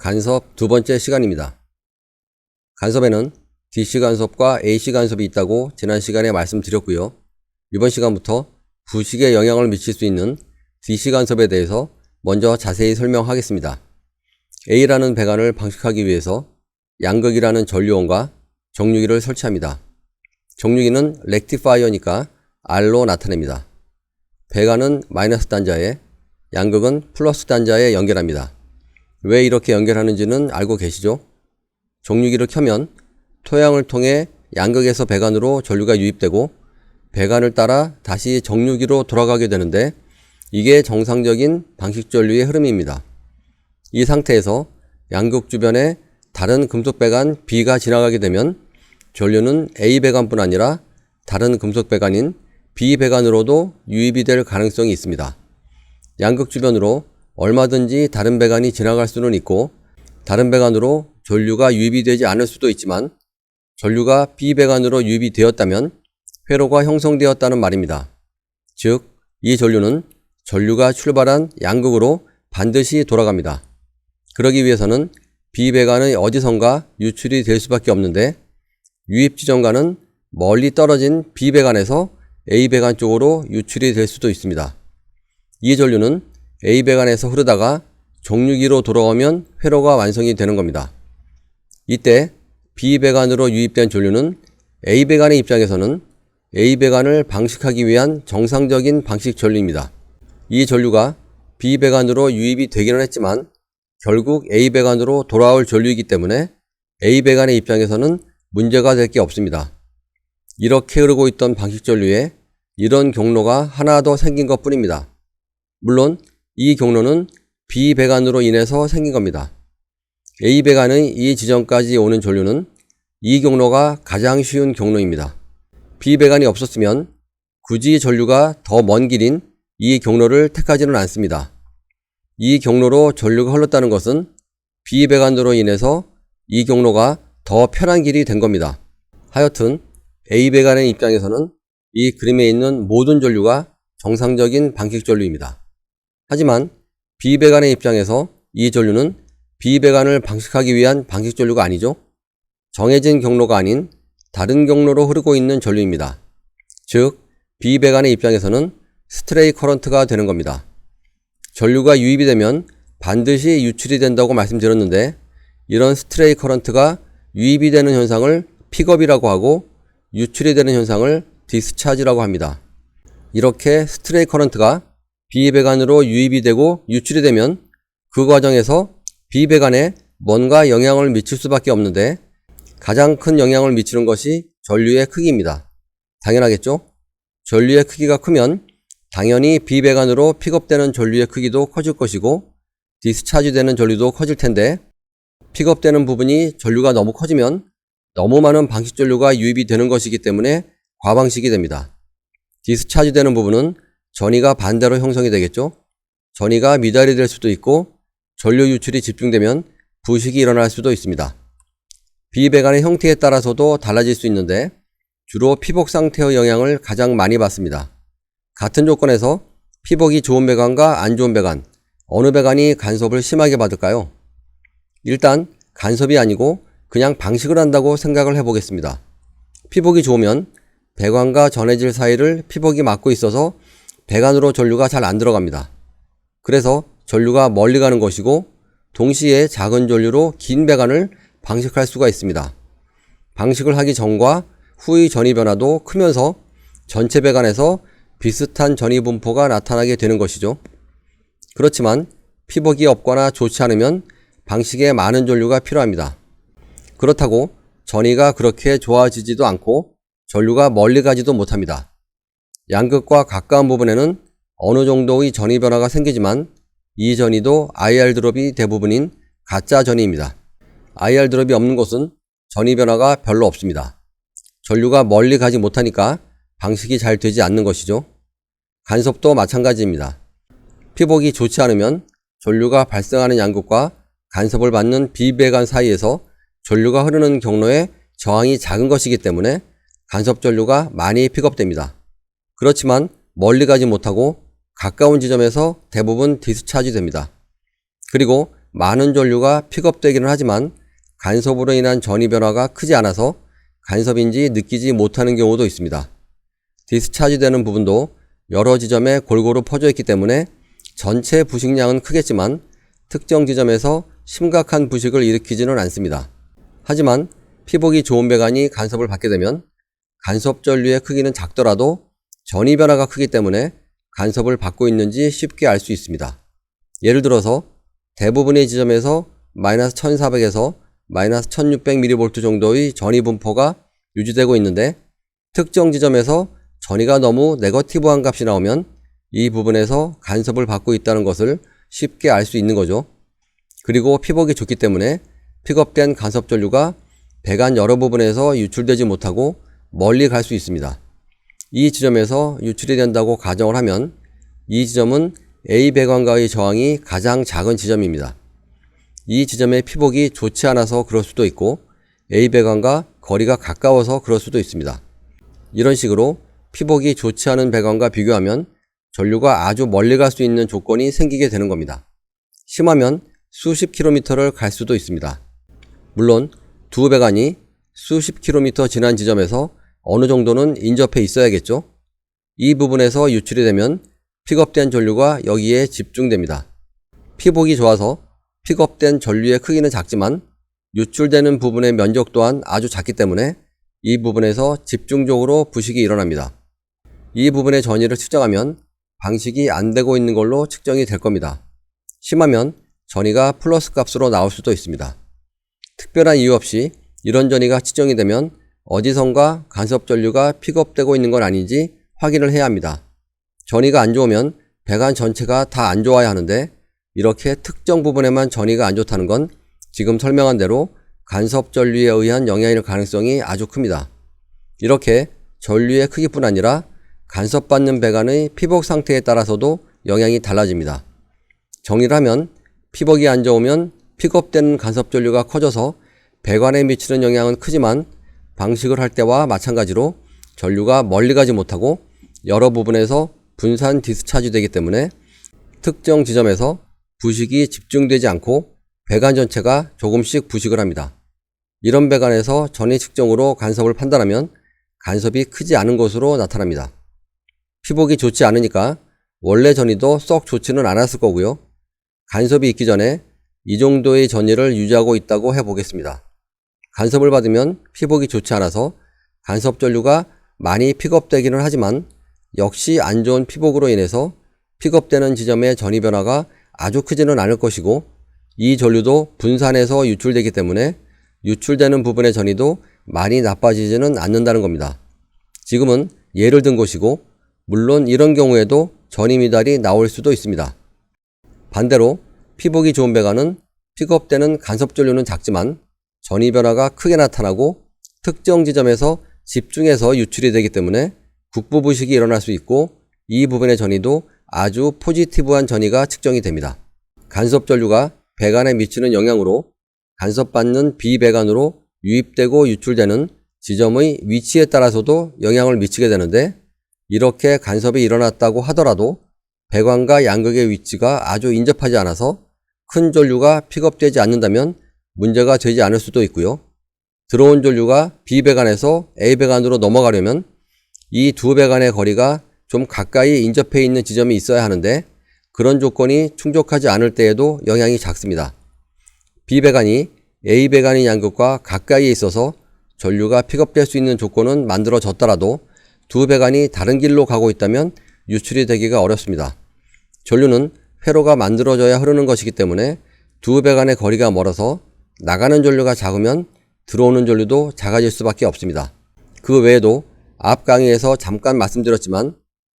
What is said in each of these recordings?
간섭 두 번째 시간입니다. 간섭에는 DC 간섭과 AC 간섭이 있다고 지난 시간에 말씀드렸고요. 이번 시간부터 부식에 영향을 미칠 수 있는 DC 간섭에 대해서 먼저 자세히 설명하겠습니다. A라는 배관을 방식하기 위해서 양극이라는 전류원과 정류기를 설치합니다. 정류기는 렉티파이어니까 R로 나타냅니다. 배관은 마이너스 단자에 양극은 플러스 단자에 연결합니다. 왜 이렇게 연결하는지는 알고 계시죠? 정류기를 켜면 토양을 통해 양극에서 배관으로 전류가 유입되고 배관을 따라 다시 정류기로 돌아가게 되는데 이게 정상적인 방식 전류의 흐름입니다. 이 상태에서 양극 주변에 다른 금속 배관 B가 지나가게 되면 전류는 A 배관뿐 아니라 다른 금속 배관인 B 배관으로도 유입이 될 가능성이 있습니다. 양극 주변으로 얼마든지 다른 배관이 지나갈 수는 있고 다른 배관으로 전류가 유입이 되지 않을 수도 있지만 전류가 B 배관으로 유입이 되었다면 회로가 형성되었다는 말입니다. 즉, 이 전류는 전류가 출발한 양극으로 반드시 돌아갑니다. 그러기 위해서는 B 배관의 어디선가 유출이 될 수밖에 없는데 유입 지점과는 멀리 떨어진 B 배관에서 A 배관 쪽으로 유출이 될 수도 있습니다. 이 전류는 A 배관에서 흐르다가 정류기로 돌아오면 회로가 완성이 되는 겁니다. 이때 B 배관으로 유입된 전류는 A 배관의 입장에서는 A 배관을 방식하기 위한 정상적인 방식 전류입니다. 이 전류가 B 배관으로 유입이 되기는 했지만 결국 A 배관으로 돌아올 전류이기 때문에 A 배관의 입장에서는 문제가 될 게 없습니다. 이렇게 흐르고 있던 방식 전류에 이런 경로가 하나 더 생긴 것 뿐입니다. 물론 이 경로는 B 배관으로 인해서 생긴 겁니다. A 배관의 이 지점까지 오는 전류는 이 경로가 가장 쉬운 경로입니다. B 배관이 없었으면 굳이 전류가 더 먼 길인 이 경로를 택하지는 않습니다. 이 경로로 전류가 흘렀다는 것은 B 배관으로 인해서 이 경로가 더 편한 길이 된 겁니다. 하여튼 A 배관의 입장에서는 이 그림에 있는 모든 전류가 정상적인 방식 전류입니다. 하지만 B 배관의 입장에서 이 전류는 B 배관을 방식하기 위한 방식 전류가 아니죠. 정해진 경로가 아닌 다른 경로로 흐르고 있는 전류입니다. 즉, B 배관의 입장에서는 스트레이 커런트가 되는 겁니다. 전류가 유입이 되면 반드시 유출이 된다고 말씀드렸는데 이런 스트레이 커런트가 유입이 되는 현상을 픽업이라고 하고 유출이 되는 현상을 디스차지라고 합니다. 이렇게 스트레이 커런트가 B 배관으로 유입이 되고 유출이 되면 그 과정에서 B 배관에 뭔가 영향을 미칠 수밖에 없는데 가장 큰 영향을 미치는 것이 전류의 크기입니다. 당연하겠죠? 전류의 크기가 크면 당연히 B 배관으로 픽업되는 전류의 크기도 커질 것이고 디스차지 되는 전류도 커질 텐데 픽업되는 부분이 전류가 너무 커지면 너무 많은 방식 전류가 유입이 되는 것이기 때문에 과방식이 됩니다. 디스차지 되는 부분은 전이가 반대로 형성이 되겠죠? 전이가 미달이 될 수도 있고 전류 유출이 집중되면 부식이 일어날 수도 있습니다. 비배관의 형태에 따라서도 달라질 수 있는데 주로 피복 상태의 영향을 가장 많이 받습니다. 같은 조건에서 피복이 좋은 배관과 안 좋은 배관, 어느 배관이 간섭을 심하게 받을까요? 일단 간섭이 아니고 그냥 방식을 한다고 생각을 해보겠습니다. 피복이 좋으면 배관과 전해질 사이를 피복이 막고 있어서 배관으로 전류가 잘 안 들어갑니다. 그래서 전류가 멀리 가는 것이고 동시에 작은 전류로 긴 배관을 방식할 수가 있습니다. 방식을 하기 전과 후의 전이 변화도 크면서 전체 배관에서 비슷한 전이 분포가 나타나게 되는 것이죠. 그렇지만 피복이 없거나 좋지 않으면 방식에 많은 전류가 필요합니다. 그렇다고 전이가 그렇게 좋아지지도 않고 전류가 멀리 가지도 못합니다. 양극과 가까운 부분에는 어느 정도의 전이 변화가 생기지만 이 전이도 IR 드롭이 대부분인 가짜 전이입니다. IR 드롭이 없는 곳은 전이 변화가 별로 없습니다. 전류가 멀리 가지 못하니까 방식이 잘 되지 않는 것이죠. 간섭도 마찬가지입니다. 피복이 좋지 않으면 전류가 발생하는 양극과 간섭을 받는 비배관 사이에서 전류가 흐르는 경로의 저항이 작은 것이기 때문에 간섭 전류가 많이 픽업됩니다. 그렇지만 멀리 가지 못하고 가까운 지점에서 대부분 디스차지 됩니다. 그리고 많은 전류가 픽업되기는 하지만 간섭으로 인한 전이 변화가 크지 않아서 간섭인지 느끼지 못하는 경우도 있습니다. 디스차지 되는 부분도 여러 지점에 골고루 퍼져 있기 때문에 전체 부식량은 크겠지만 특정 지점에서 심각한 부식을 일으키지는 않습니다. 하지만 피복이 좋은 배관이 간섭을 받게 되면 간섭 전류의 크기는 작더라도 전이 변화가 크기 때문에 간섭을 받고 있는지 쉽게 알 수 있습니다. 예를 들어서 대부분의 지점에서 마이너스 1400에서 마이너스 1600mV 정도의 전이 분포가 유지되고 있는데 특정 지점에서 전이가 너무 네거티브한 값이 나오면 이 부분에서 간섭을 받고 있다는 것을 쉽게 알 수 있는 거죠. 그리고 피복이 좋기 때문에 픽업된 간섭 전류가 배관 여러 부분에서 유출되지 못하고 멀리 갈 수 있습니다. 이 지점에서 유출이 된다고 가정을 하면 이 지점은 A 배관과의 저항이 가장 작은 지점입니다. 이 지점의 피복이 좋지 않아서 그럴 수도 있고 A 배관과 거리가 가까워서 그럴 수도 있습니다. 이런 식으로 피복이 좋지 않은 배관과 비교하면 전류가 아주 멀리 갈 수 있는 조건이 생기게 되는 겁니다. 심하면 수십 킬로미터를 갈 수도 있습니다. 물론 두 배관이 수십 킬로미터 지난 지점에서 어느 정도는 인접해 있어야겠죠. 이 부분에서 유출이 되면 픽업된 전류가 여기에 집중됩니다. 피복이 좋아서 픽업된 전류의 크기는 작지만 유출되는 부분의 면적 또한 아주 작기 때문에 이 부분에서 집중적으로 부식이 일어납니다. 이 부분의 전위를 측정하면 방식이 안 되고 있는 걸로 측정이 될 겁니다. 심하면 전위가 플러스 값으로 나올 수도 있습니다. 특별한 이유 없이 이런 전위가 측정이 되면 어디선가 간섭 전류가 픽업되고 있는 건 아닌지 확인을 해야 합니다. 전위가 안 좋으면 배관 전체가 다 안 좋아야 하는데 이렇게 특정 부분에만 전위가 안 좋다는 건 지금 설명한 대로 간섭 전류에 의한 영향일 가능성이 아주 큽니다. 이렇게 전류의 크기뿐 아니라 간섭받는 배관의 피복 상태에 따라서도 영향이 달라집니다. 정리를 하면 피복이 안 좋으면 픽업되는 간섭 전류가 커져서 배관에 미치는 영향은 크지만 방식을 할 때와 마찬가지로 전류가 멀리 가지 못하고 여러 부분에서 분산 디스차지 되기 때문에 특정 지점에서 부식이 집중되지 않고 배관 전체가 조금씩 부식을 합니다. 이런 배관에서 전위 측정으로 간섭을 판단하면 간섭이 크지 않은 것으로 나타납니다. 피복이 좋지 않으니까 원래 전위도 썩 좋지는 않았을 거고요. 간섭이 있기 전에 이 정도의 전위를 유지하고 있다고 해보겠습니다. 간섭을 받으면 피복이 좋지 않아서 간섭 전류가 많이 픽업되기는 하지만 역시 안 좋은 피복으로 인해서 픽업되는 지점의 전위 변화가 아주 크지는 않을 것이고 이 전류도 분산해서 유출되기 때문에 유출되는 부분의 전위도 많이 나빠지지는 않는다는 겁니다. 지금은 예를 든 것이고 물론 이런 경우에도 전위 미달이 나올 수도 있습니다. 반대로 피복이 좋은 배관은 픽업되는 간섭 전류는 작지만 전위 변화가 크게 나타나고 특정 지점에서 집중해서 유출이 되기 때문에 국부 부식이 일어날 수 있고 이 부분의 전위도 아주 포지티브한 전위가 측정이 됩니다. 간섭 전류가 배관에 미치는 영향으로 간섭받는 비배관으로 유입되고 유출되는 지점의 위치에 따라서도 영향을 미치게 되는데 이렇게 간섭이 일어났다고 하더라도 배관과 양극의 위치가 아주 인접하지 않아서 큰 전류가 픽업되지 않는다면 문제가 되지 않을 수도 있고요. 들어온 전류가 B배관에서 A배관으로 넘어가려면 이 두 배관의 거리가 좀 가까이 인접해 있는 지점이 있어야 하는데 그런 조건이 충족하지 않을 때에도 영향이 작습니다. B배관이 A배관의 양극과 가까이에 있어서 전류가 픽업될 수 있는 조건은 만들어졌더라도 두 배관이 다른 길로 가고 있다면 유출이 되기가 어렵습니다. 전류는 회로가 만들어져야 흐르는 것이기 때문에 두 배관의 거리가 멀어서 나가는 전류가 작으면 들어오는 전류도 작아질 수밖에 없습니다. 그 외에도 앞 강의에서 잠깐 말씀드렸지만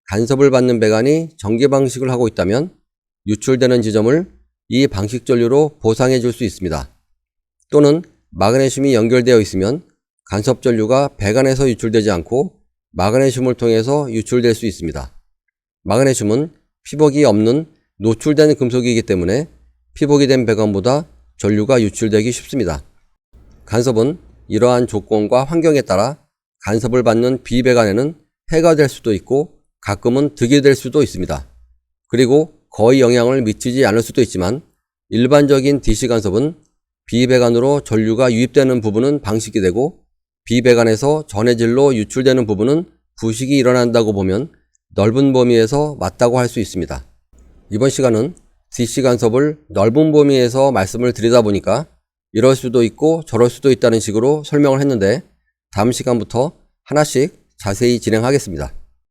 간섭을 받는 배관이 전기 방식을 하고 있다면 유출되는 지점을 이 방식 전류로 보상해 줄 수 있습니다. 또는 마그네슘이 연결되어 있으면 간섭 전류가 배관에서 유출되지 않고 마그네슘을 통해서 유출될 수 있습니다. 마그네슘은 피복이 없는 노출된 금속이기 때문에 피복이 된 배관보다 전류가 유출되기 쉽습니다. 간섭은 이러한 조건과 환경에 따라 간섭을 받는 비배관에는 해가 될 수도 있고 가끔은 득이 될 수도 있습니다. 그리고 거의 영향을 미치지 않을 수도 있지만 일반적인 DC 간섭은 비배관으로 전류가 유입되는 부분은 방식이 되고 비배관에서 전해질로 유출되는 부분은 부식이 일어난다고 보면 넓은 범위에서 맞다고 할 수 있습니다. 이번 시간은 DC 간섭을 넓은 범위에서 말씀을 드리다 보니까 이럴 수도 있고 저럴 수도 있다는 식으로 설명을 했는데 다음 시간부터 하나씩 자세히 진행하겠습니다.